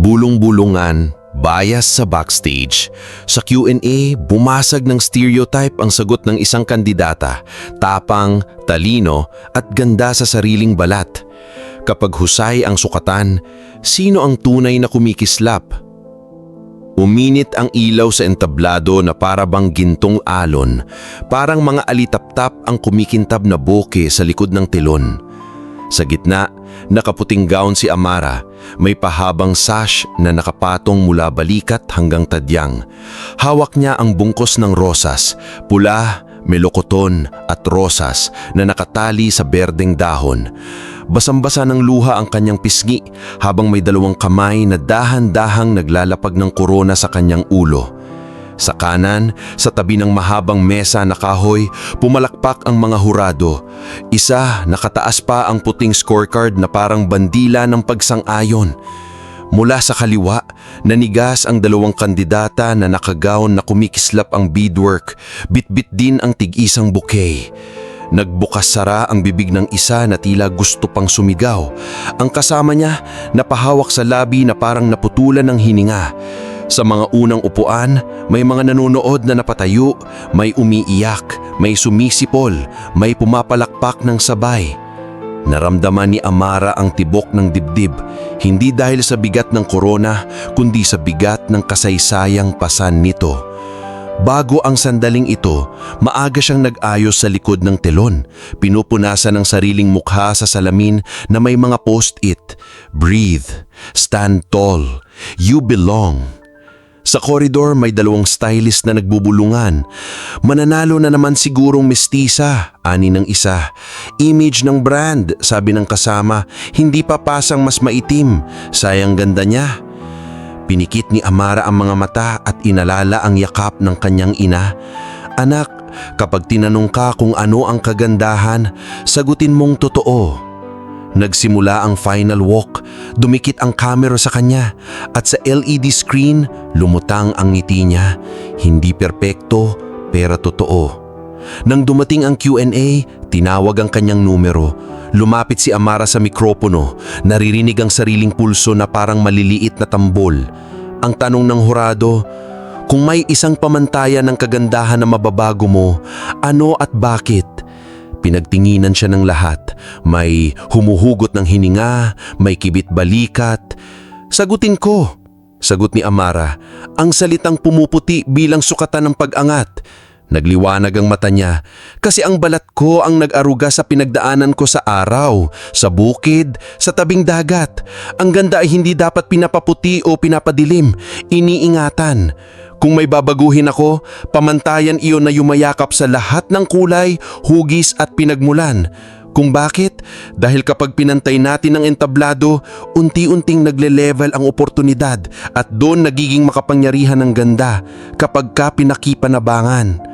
Bulong-bulungan, bias sa backstage. Sa Q&A, bumasag ng stereotype ang sagot ng isang kandidata, tapang, talino at ganda sa sariling balat. Kapag husay ang sukatan, sino ang tunay na kumikislap? Uminit ang ilaw sa entablado na para gintong alon, parang mga alitaptap ang kumikintab na boke sa likod ng tilon. Sa gitna, nakaputing gown si Amara, may pahabang sash na nakapatong mula balikat hanggang tadyang. Hawak niya ang bungkos ng rosas, pula, melokoton at rosas na nakatali sa berdeng dahon. Basang-basa ng luha ang kanyang pisngi habang may dalawang kamay na dahan-dahang naglalapag ng korona sa kanyang ulo. Sa kanan, sa tabi ng mahabang mesa na kahoy, pumalakpak ang mga hurado. Isa, nakataas pa ang puting scorecard na parang bandila ng pagsang-ayon. Mula sa kaliwa, nanigas ang dalawang kandidata na nakagaon na kumikislap ang beadwork, bitbit din ang tig-isang bouquet. Nagbukas sara ang bibig ng isa na tila gusto pang sumigaw. Ang kasama niya napahawak sa labi na parang naputulan ng hininga. Sa mga unang upuan, may mga nanonood na napatayo, may umiiyak, may sumisipol, may pumapalakpak ng sabay. Naramdaman ni Amara ang tibok ng dibdib, hindi dahil sa bigat ng korona, kundi sa bigat ng kasaysayang pasan nito. Bago ang sandaling ito, maaga siyang nag-ayos sa likod ng telon. Pinupunasan ng sariling mukha sa salamin na may mga post-it. Breathe. Stand tall. You belong. Sa koridor may dalawang stylist na nagbubulungan. Mananalo na naman sigurong mestisa, ani ng isa. Image ng brand, sabi ng kasama, hindi pa pasang mas maitim. Sayang ganda niya. Pinikit ni Amara ang mga mata at inalala ang yakap ng kanyang ina. Anak, kapag tinanong ka kung ano ang kagandahan, sagutin mong totoo. Nagsimula ang final walk, dumikit ang camera sa kanya at sa LED screen lumutang ang ngiti niya. Hindi perpekto pero totoo. Nang dumating ang Q&A, tinawag ang kanyang numero. Lumapit si Amara sa mikropono, naririnig ang sariling pulso na parang maliliit na tambol. Ang tanong ng hurado, kung may isang pamantayan ng kagandahan na mababago mo, ano at bakit? Pinagtinginan siya ng lahat. May humuhugot ng hininga, may kibit balikat. Sagutin ko, sagot ni Amara, ang salitang pumuputi bilang sukatan ng pag-angat. Nagliwanag ang mata niya kasi ang balat ko ang nag-aruga sa pinagdaanan ko sa araw, sa bukid, sa tabing dagat. Ang ganda ay hindi dapat pinapaputi o pinapadilim, iniingatan. Kung may babaguhin ako, pamantayan iyon na yumayakap sa lahat ng kulay, hugis at pinagmulan. Kung bakit? Dahil kapag pinantay natin ang entablado, unti-unting nagle-level ang oportunidad at doon nagiging makapangyarihan ng ganda kapag ka pinakipanabangan.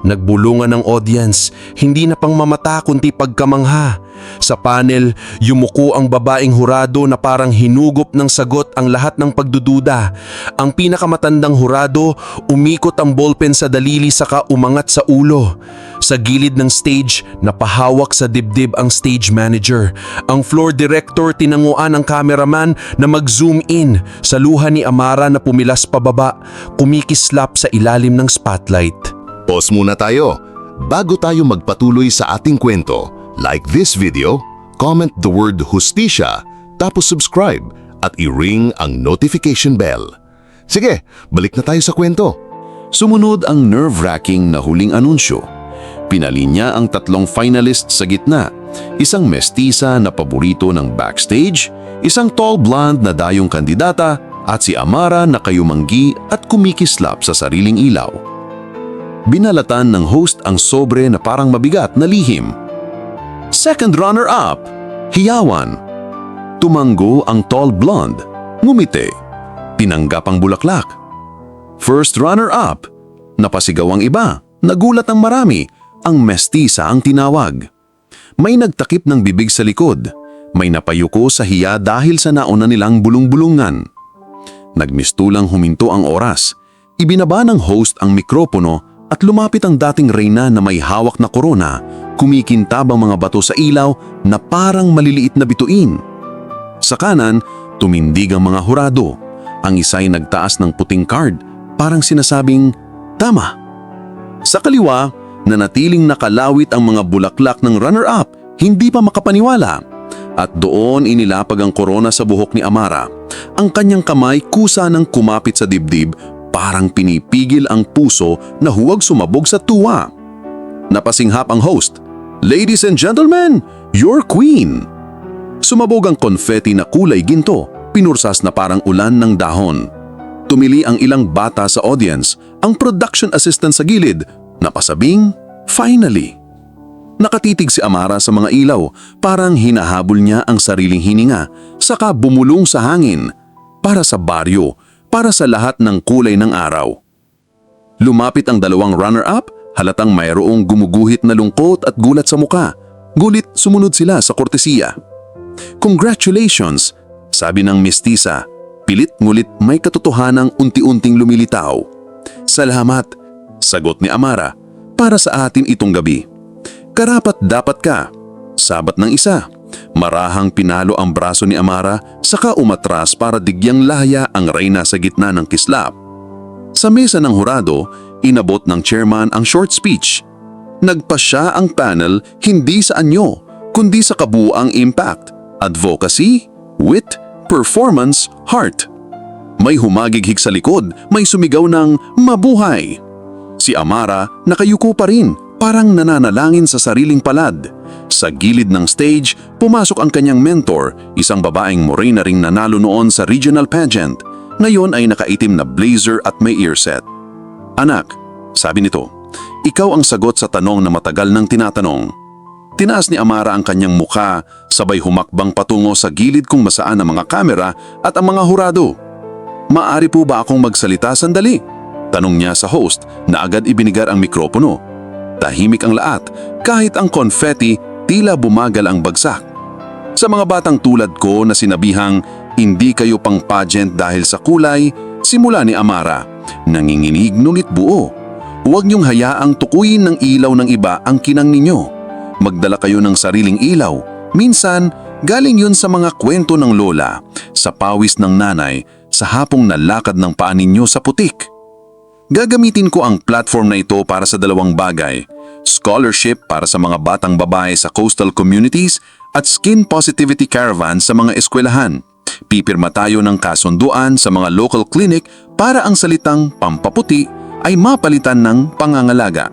Nagbulungan ng audience, hindi na pang mamata kundi pagkamangha. Sa panel, yumuko ang babaeng hurado na parang hinugop ng sagot ang lahat ng pagdududa. Ang pinakamatandang hurado, umikot ang ballpen sa dalili saka umangat sa ulo. Sa gilid ng stage, napahawak sa dibdib ang stage manager. Ang floor director tinanguan ang cameraman na mag-zoom in sa luha ni Amara na pumilas pababa, kumikislap sa ilalim ng spotlight. Pause muna tayo. Bago tayo magpatuloy sa ating kwento, like this video, comment the word Hustisya, tapos subscribe at i-ring ang notification bell. Sige, balik na tayo sa kwento. Sumunod ang nerve-wracking na huling anunsyo. Pinalinya ang tatlong finalists sa gitna, isang mestiza na paborito ng backstage, isang tall blonde na dayong kandidata at si Amara na kayumanggi at kumikislap sa sariling ilaw. Binalatan ng host ang sobre na parang mabigat na lihim. Second runner-up, Hiyawan. Tumanggo ang tall blonde, ngumiti. Tinanggap ang bulaklak. First runner-up, napasigaw ang iba, nagulat ang marami, ang mestiza ang tinawag. May nagtakip ng bibig sa likod, may napayuko sa hiya dahil sa nauna nilang bulong-bulungan. Nagmistulang huminto ang oras, ibinaba ng host ang mikropono at lumapit ang dating reyna na may hawak na korona, kumikintab ang mga bato sa ilaw na parang maliliit na bituin. Sa kanan, Tumindig ang mga hurado. Ang isa'y nagtaas ng puting card, parang sinasabing, Tama. Sa kaliwa, nanatiling nakalawit ang mga bulaklak ng runner-up, hindi pa makapaniwala. At doon inilapag ang korona sa buhok ni Amara. Ang kanyang kamay kusa ng kumapit sa dibdib, parang pinipigil ang puso na huwag sumabog sa tuwa. Napasinghap ang host. Ladies and gentlemen, your queen! Sumabog ang confetti na kulay ginto, pinursas na parang ulan ng dahon. Tumili ang ilang bata sa audience, ang production assistant sa gilid, napasabing, finally. Nakatitig si Amara sa mga ilaw, parang hinahabol niya ang sariling hininga, saka bumulong sa hangin, para sa baryo, para sa lahat ng kulay ng araw. Lumapit ang dalawang runner-up, halatang mayroong gumuguhit na lungkot at gulat sa muka. Gulit sumunod sila sa kortesiya. Congratulations, sabi ng mistisa. Pilit ngulit may katotohanang unti-unting lumilitaw. Salamat, sagot ni Amara, para sa atin itong gabi. Karapat dapat ka. Sabat ng isa. Marahang pinalo ang braso ni Amara saka umatras para digyang laya ang reyna sa gitna ng kislap. Sa mesa ng hurado, inabot ng chairman ang short speech. Nagpasya ang panel hindi sa anyo, kundi sa kabuang impact, advocacy, wit, performance, heart. May humagighig sa likod, may sumigaw ng mabuhay. Si Amara nakayuko pa rin, parang nananalangin sa sariling palad. Sa gilid ng stage, pumasok ang kanyang mentor, isang babaeng morena ring nanalo noon sa regional pageant. Ngayon ay nakaitim na blazer at may earset. Anak, sabi nito, ikaw ang sagot sa tanong na matagal nang tinatanong. Tinaas ni Amara ang kanyang muka, sabay humakbang patungo sa gilid kung masaan ang mga kamera at ang mga hurado. Maari po ba akong magsalita sandali? Tanong niya sa host na agad ibinigar ang mikropono. Tahimik ang lahat, kahit ang confetti tila bumagal ang bagsak. Sa mga batang tulad ko na sinabihang hindi kayo pang pageant dahil sa kulay, simula ni Amara, nanginginig ngunit buo. Huwag niyong hayaang tukuyin ng ilaw ng iba ang kinang ninyo. Magdala kayo ng sariling ilaw. Minsan, galing yun sa mga kwento ng lola, sa pawis ng nanay, sa hapong nalakad ng paa ninyo sa putik. Gagamitin ko ang platform na ito para sa dalawang bagay. Scholarship para sa mga batang babae sa coastal communities at skin positivity caravan sa mga eskwelahan. Pipirma tayo ng kasunduan sa mga local clinic para ang salitang pampaputi ay mapalitan ng pangangalaga.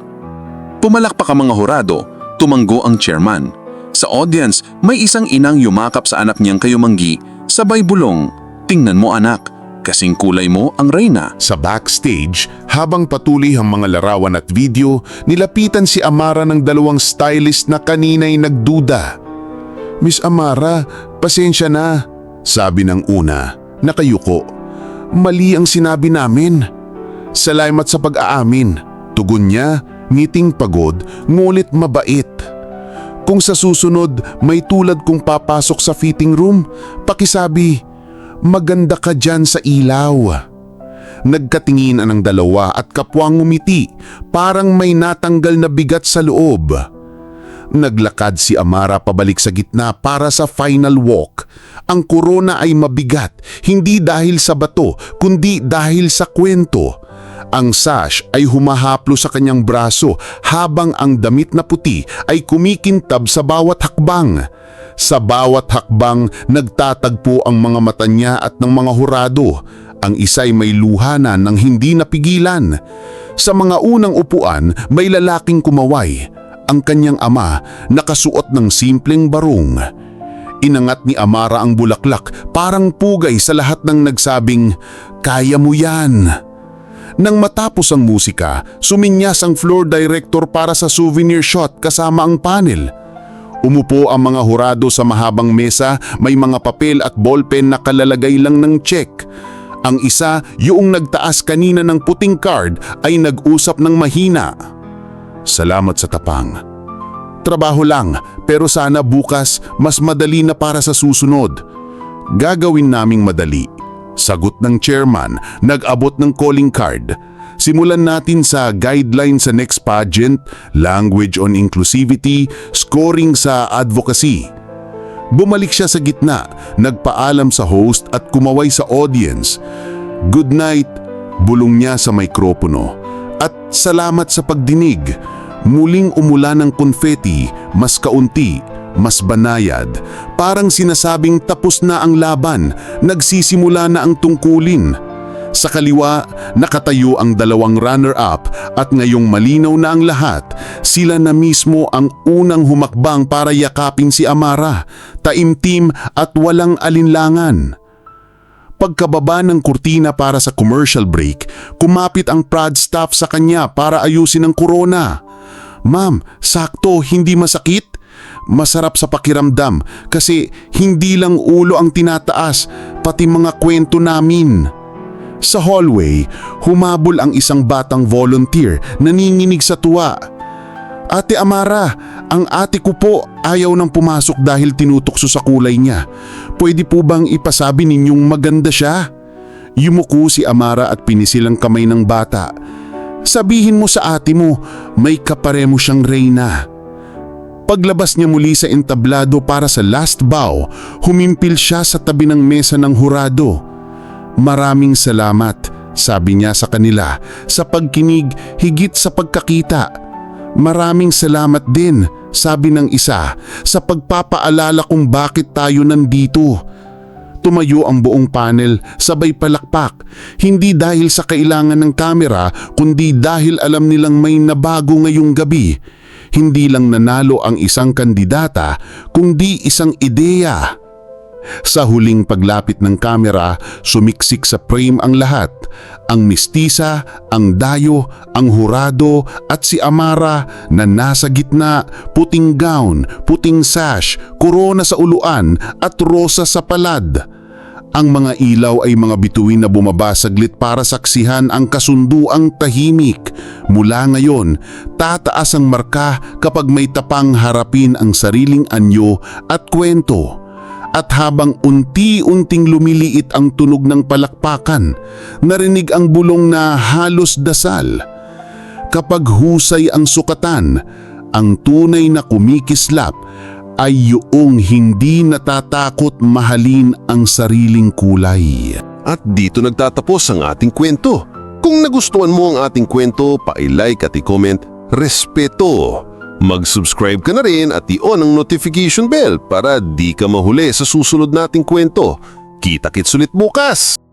Pumalakpak ang mga hurado, tumanggo ang chairman. Sa audience, may isang inang yumakap sa anak niyang kayumanggi, sabay bulong, Tingnan mo anak, kasing kulay mo ang reyna. Sa backstage, habang patuloy ang mga larawan at video, nilapitan si Amara ng dalawang stylist na kanina'y nagduda. Miss Amara, pasensya na, sabi ng una, nakayuko. Mali ang sinabi namin. Salamat sa pag-aamin. Tugon niya, ngiting pagod, ngulit mabait. Kung sa susunod may tulad kong papasok sa fitting room, pakisabi, maganda ka dyan sa ilaw. Nagkatinginan ang dalawa at kapwang ngumiti, parang may natanggal na bigat sa loob. Naglakad si Amara pabalik sa gitna para sa final walk. Ang korona ay mabigat, hindi dahil sa bato, kundi dahil sa kwento. Ang sash ay humahaplo sa kanyang braso habang ang damit na puti ay kumikintab sa bawat hakbang. Sa bawat hakbang, nagtatagpo ang mga mata niya at ng mga hurado. Ang isa'y may luha na ng hindi napigilan. Sa mga unang upuan, may lalaking kumaway. Ang kanyang ama nakasuot ng simpleng barong. Inangat ni Amara ang bulaklak parang pugay sa lahat ng nagsabing, Kaya mo yan! Nang matapos ang musika, suminyas ang floor director para sa souvenir shot kasama ang panel. Umupo ang mga hurado sa mahabang mesa, may mga papel at ballpen na kalalagay lang ng check. Ang isa, yung nagtaas kanina ng puting card, ay nag-usap ng mahina. Salamat sa tapang. Trabaho lang, pero sana bukas mas madali na para sa susunod. Gagawin naming madali. Sagot ng chairman, nag-abot ng calling card. Simulan natin sa guideline sa next pageant, language on inclusivity, scoring sa advocacy. Bumalik siya sa gitna, nagpaalam sa host at kumaway sa audience. Good night, bulong niya sa mikropono. At salamat sa pagdinig. Muling umula ng konfeti, mas kaunti, mas banayad. Parang sinasabing tapos na ang laban, nagsisimula na ang tungkulin. Sa kaliwa, nakatayo ang dalawang runner-up at ngayong malinaw na ang lahat, sila na mismo ang unang humakbang para yakapin si Amara, taimtim at walang alinlangan. Pagkababa ng kurtina para sa commercial break, kumapit ang prod staff sa kanya para ayusin ang corona. Ma'am, sakto, hindi masakit? Masarap sa pakiramdam kasi hindi lang ulo ang tinataas, pati mga kwento namin. Sa hallway, humabol ang isang batang volunteer naninginig sa tuwa. Ate Amara, ang ate ko po ayaw nang pumasok dahil tinutokso sa kulay niya. Pwede po bang ipasabi ninyong maganda siya? Yumuko si Amara at pinisil ang kamay ng bata. Sabihin mo sa ate mo, may kaparemo siyang reyna. Paglabas niya muli sa entablado para sa last bow, humimpil siya sa tabi ng mesa ng hurado. Maraming salamat, sabi niya sa kanila, sa pagkinig higit sa pagkakita. Maraming salamat din, sabi ng isa, sa pagpapaalala kung bakit tayo nandito. Tumayo ang buong panel, sabay palakpak, hindi dahil sa kailangan ng kamera, kundi dahil alam nilang may nabago ngayong gabi. Hindi lang nanalo ang isang kandidata, kundi isang ideya. Sa huling paglapit ng kamera, sumiksik sa frame ang lahat. Ang mistisa, ang dayo, ang hurado at si Amara na nasa gitna, puting gown, puting sash, korona sa uluan at rosa sa palad. Ang mga ilaw ay mga bituin na bumaba saglit para saksihan ang kasunduang tahimik. Mula ngayon, tataas ang marka kapag may tapang harapin ang sariling anyo at kwento. At habang unti-unting lumiliit ang tunog ng palakpakan, narinig ang bulong na halos dasal. Kapag husay ang sukatan, ang tunay na kumikislap ay yung hindi natatakot mahalin ang sariling kulay. At dito nagtatapos ang ating kwento. Kung nagustuhan mo ang ating kwento, pa-like at i-comment, respeto. Mag-subscribe ka na rin at i-on ang notification bell para di ka mahuli sa susunod nating kwento. Kita-kits ulit bukas!